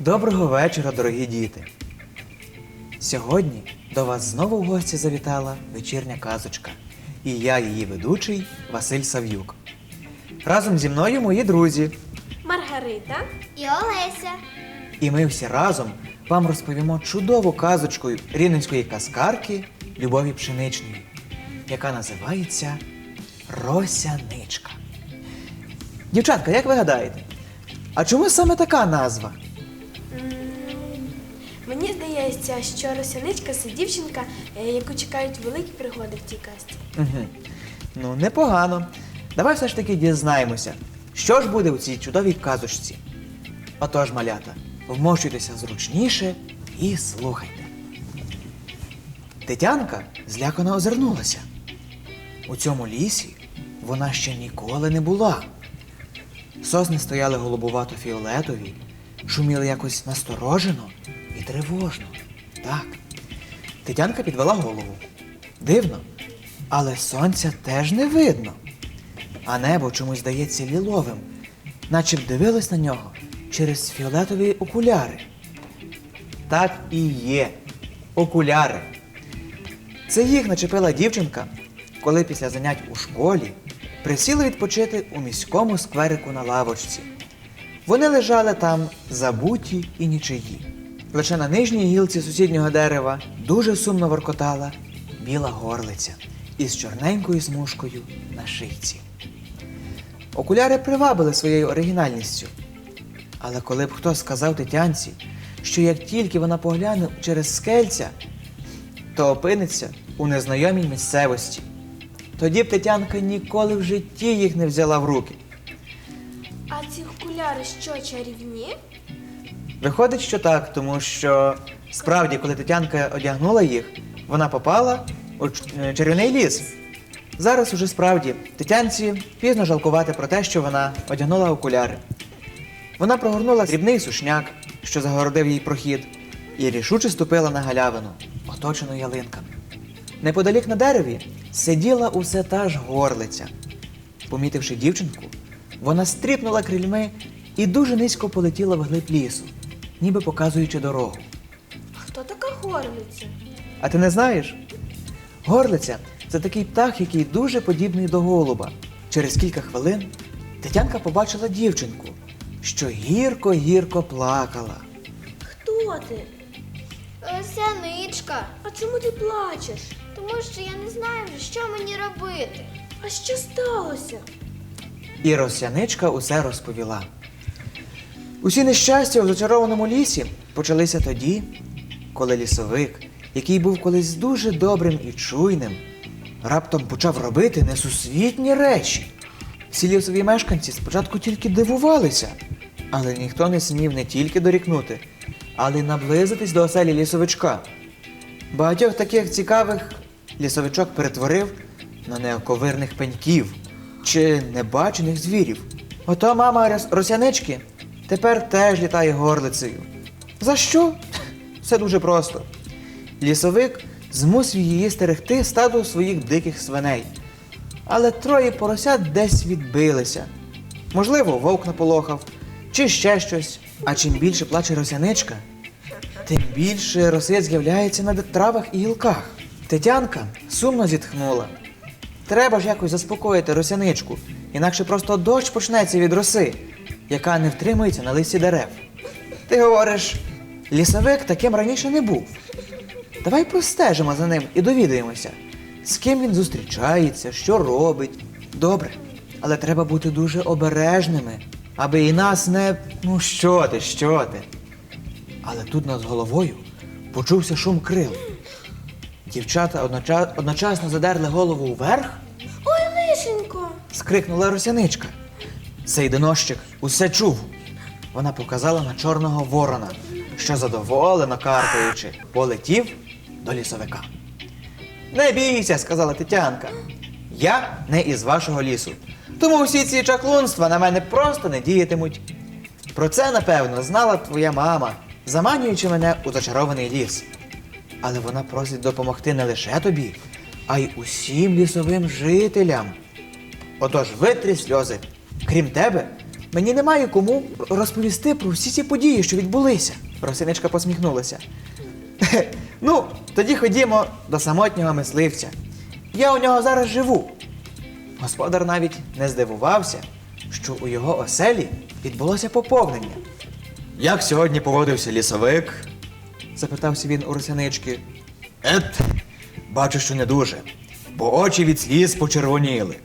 Доброго вечора, дорогі діти. Сьогодні до вас знову в гості завітала вечірня казочка. І я, її ведучий Василь Сав'юк. Разом зі мною мої друзі. Маргарита. І Олеся. І ми всі разом вам розповімо чудову казочку рівненської казкарки Любові Пшеничної, яка називається Росяничка. Дівчатка, як ви гадаєте? А чому саме така назва? Мені здається, що Росяничка це дівчинка, е, яку чекають великі пригоди в цій казці. Угу. Ну, непогано. Давай все ж таки дізнаємося, що ж буде у цій чудовій казочці. Отож, малята, вмощуйтеся зручніше і слухайте. Тетянка злякано озирнулася. У цьому лісі вона ще ніколи не була. Сосни стояли голубувато-фіолетові, шуміли якось насторожено і тривожно. Так. Тетянка підвела голову. Дивно, але сонця теж не видно. А небо чомусь здається ліловим, наче б дивилось на нього через фіолетові окуляри. Так і є. Окуляри. Це їх начепила дівчинка, коли після занять у школі присіли відпочити у міському скверику на лавочці. Вони лежали там забуті і нічиї. Лише на нижній гілці сусіднього дерева дуже сумно воркотала біла горлиця із чорненькою смужкою на шийці. Окуляри привабили своєю оригінальністю. Але коли б хто сказав Тетянці, що як тільки вона погляне через скельця, то опиниться у незнайомій місцевості. Тоді б Тетянка ніколи в житті їх не взяла в руки. А ці окуляри що, чарівні? Виходить, що так, тому що справді, коли Тетянка одягнула їх, вона попала у е, чарівний ліс. Зараз уже справді Тетянці пізно жалкувати про те, що вона одягнула окуляри. Вона прогорнула дрібний сушняк, що загородив їй прохід, і рішуче ступила на галявину, оточену ялинками. Неподалік на дереві сиділа усе та ж горлиця. Помітивши дівчинку, вона стріпнула крильми і дуже низько полетіла вглиб лісу, ніби показуючи дорогу. А хто така горлиця? А ти не знаєш? Горлиця це такий птах, який дуже подібний до голуба. Через кілька хвилин Тетянка побачила дівчинку, що гірко-гірко плакала. Хто ти? Росяничка. А чому ти плачеш? Тому що я не знаю що мені робити. А що сталося? І росяничка усе розповіла. Усі нещастя у зачарованому лісі почалися тоді, коли лісовик, який був колись дуже добрим і чуйним, раптом почав робити несусвітні речі. Всі лісові мешканці спочатку тільки дивувалися, але ніхто не смів не тільки дорікнути, але й наблизитись до оселі лісовичка. Багатьох таких цікавих лісовичок перетворив на неоковирних пеньків чи небачених звірів. Ото мама росянички тепер теж літає горлицею. За що? Все дуже просто. Лісовик змусив її стерегти стадо своїх диких свиней. Але троє поросят десь відбилися. Можливо, вовк наполохав, чи ще щось. А чим більше плаче росяничка, тим більше роси з'являється на травах і гілках. Тетянка сумно зітхнула. Треба ж якось заспокоїти росяничку, інакше просто дощ почнеться від роси, яка не втримується на листі дерев. Ти говориш, лісовик таким раніше не був. Давай простежимо за ним і довідаємося, з ким він зустрічається, що робить. Добре, але треба бути дуже обережними, аби і нас не. Ну що ти, що ти? Але тут над головою почувся шум крил. Дівчата одноча- одночасно задерли голову вверх, Ой, лишенько! скрикнула росяничка. Цей донощик усе чув. Вона показала на чорного ворона, що задоволено каркаючи, полетів до лісовика. Не бійся, сказала Тетянка. Я не із вашого лісу. Тому всі ці чаклунства на мене просто не діятимуть. Про це, напевно, знала твоя мама, заманюючи мене у зачарований ліс. Але вона просить допомогти не лише тобі, а й усім лісовим жителям. Отож витри сльози. Крім тебе, мені немає кому розповісти про всі ці події, що відбулися. Росиничка посміхнулася. Ну, тоді ходімо до самотнього мисливця. Я у нього зараз живу. Господар навіть не здивувався, що у його оселі відбулося поповнення. Як сьогодні поводився лісовик? запитався він у росянички. Ет, бачу, що не дуже, бо очі від сліз почервоніли.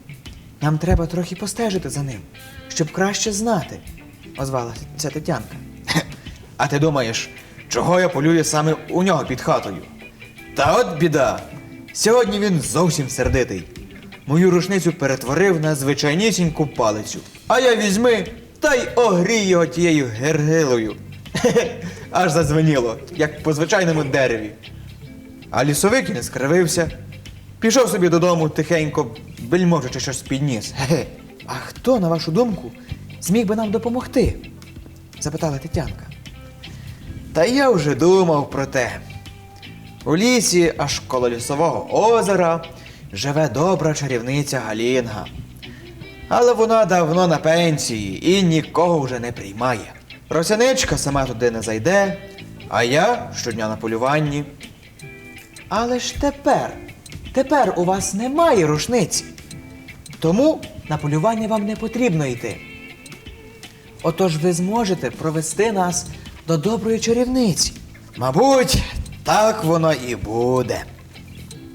Нам треба трохи постежити за ним, щоб краще знати, озвалася Тетянка. А ти думаєш, чого я полюю саме у нього під хатою? Та от біда. Сьогодні він зовсім сердитий. Мою рушницю перетворив на звичайнісіньку палицю. А я візьми та й огрій його тією гергилою. Аж задзвеніло, як по звичайному дереві. А лісовик не скривився. Пішов собі додому тихенько, бельможучи щось підніс. Ге. А хто, на вашу думку, зміг би нам допомогти? запитала Тетянка. Та я вже думав про те. У лісі, аж коло лісового озера, живе добра чарівниця Галінга. Але вона давно на пенсії і нікого вже не приймає. Росяничка сама туди не зайде, а я щодня на полюванні. Але ж тепер, тепер у вас немає рушниці. Тому на полювання вам не потрібно йти. Отож ви зможете провести нас до доброї чарівниці. Мабуть, так воно і буде.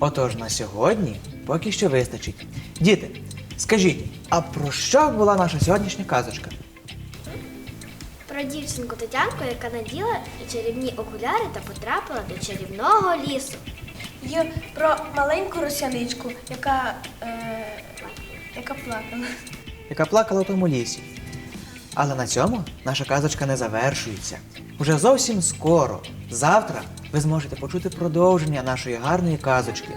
Отож на сьогодні поки що вистачить. Діти, скажіть, а про що була наша сьогоднішня казочка? Про дівчинку Тетянку, яка наділа чарівні окуляри та потрапила до чарівного лісу. І про маленьку росяничку, яка, е, яка плакала. яка плакала у тому лісі. Але на цьому наша казочка не завершується. Уже зовсім скоро, завтра, ви зможете почути продовження нашої гарної казочки.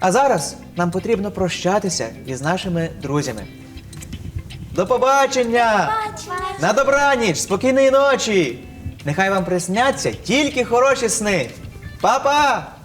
А зараз нам потрібно прощатися із нашими друзями. До побачення! На добраніч, спокійної ночі! Нехай вам присняться тільки хороші сни. Па-па!